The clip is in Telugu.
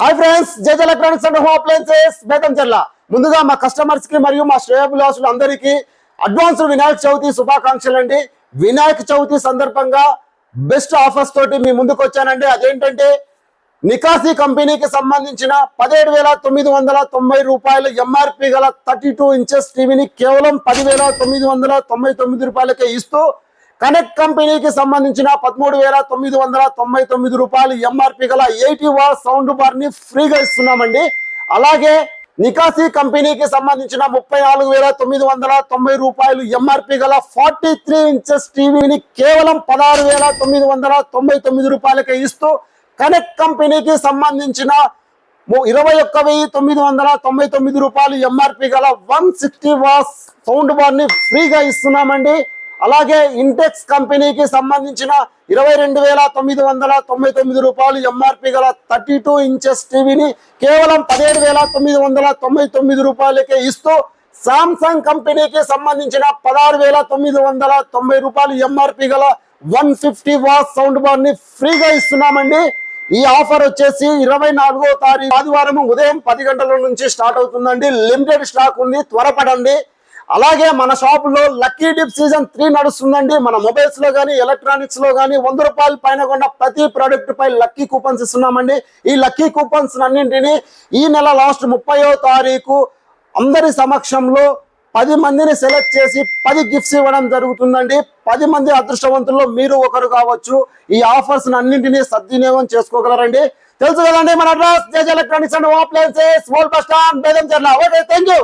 Hi friends జేజ electronics and home appliances. Betamcherla ముందుగా మా కస్టమర్స్కి మరియు మా శ్రేయభిలాసులు అందరికీ అడ్వాన్స్ వినాయక చవితి శుభాకాంక్షలు అండి. వినాయక చవితి సందర్భంగా బెస్ట్ ఆఫర్స్ తోటి మీ ముందుకు వచ్చానండి. అదేంటంటే నికాసి కంపెనీకి సంబంధించిన పదిహేడు వేల తొమ్మిది వందల తొంభై రూపాయలు ఎంఆర్పి గల థర్టీ టూ ఇంచెస్ టీవీని కేవలం పదివేల తొమ్మిది వందల తొంభై తొమ్మిది రూపాయలకే ఇస్తూ కనెక్ట్ కంపెనీకి సంబంధించిన పదమూడు వేల తొమ్మిది వందల తొంభై తొమ్మిది రూపాయలు ఎంఆర్పి గల ఎయిటీ వాల్ సౌండ్ బార్ని ఫ్రీగా ఇస్తున్నామండి. అలాగే నికాసి కంపెనీకి సంబంధించిన ముప్పై నాలుగు వేల తొమ్మిది వందల తొంభై రూపాయలు ఎంఆర్పి గల ఫార్టీ త్రీ ఇంచెస్ టీవీని కేవలం పదహారు వేల తొమ్మిది వందల తొంభై తొమ్మిది రూపాయలకే ఇస్తూ కనెక్ట్ కంపెనీకి సంబంధించిన ఇరవై ఒక్క వెయ్యి తొమ్మిది వందల తొంభై తొమ్మిది రూపాయలు ఎంఆర్పి గల వన్ సిక్స్టీ వాస్ సౌండ్ బార్ని ఫ్రీగా ఇస్తున్నామండి. అలాగే ఇంటెక్స్ కంపెనీకి సంబంధించిన ఇరవై రెండు వేల తొమ్మిది వందల తొంభై తొమ్మిది రూపాయలు ఎంఆర్పి గల థర్టీ టూ ఇంచెస్ టీవీని కేవలం పదిహేడు వేల తొమ్మిది వందల తొంభై తొమ్మిది రూపాయలకే ఇస్తూ సామ్సంగ్ కంపెనీకి సంబంధించిన పదహారు వేల తొమ్మిది వందల తొంభై రూపాయలు ఎంఆర్పి గల వన్ ఫిఫ్టీ వాస్ సౌండ్ బార్ని ఫ్రీగా ఇస్తున్నామండి. ఈ ఆఫర్ వచ్చేసి ఇరవై నాలుగో తారీఖు ఆదివారం ఉదయం పది గంటల నుంచి స్టార్ట్ అవుతుందండి. లిమిటెడ్ స్టాక్ ఉంది. త్వరపడండి. అలాగే మన షాప్లో లక్కీ డిప్ సీజన్ త్రీ నడుస్తుందండి. మన మొబైల్స్లో కానీ ఎలక్ట్రానిక్స్లో కానీ వంద రూపాయల పైన కొన్న ప్రతి ప్రోడక్ట్ పై లక్కీ కూపన్స్ ఇస్తున్నామండి. ఈ లక్కీ కూపన్స్ అన్నింటినీ ఈ నెల లాస్ట్ ముప్పయో తారీఖు అందరి సమక్షంలో పది మందిని సెలెక్ట్ చేసి పది గిఫ్ట్స్ ఇవ్వడం జరుగుతుందండి. పది మంది అదృష్టవంతుల్లో మీరు ఒకరు కావచ్చు. ఈ ఆఫర్స్ అన్నింటినీ సద్వినియోగం చేసుకోగలరండి. తెలుసు కదండి మన అడ్రస్? జేజ electronics and appliances small bus stand బేదం okay thank you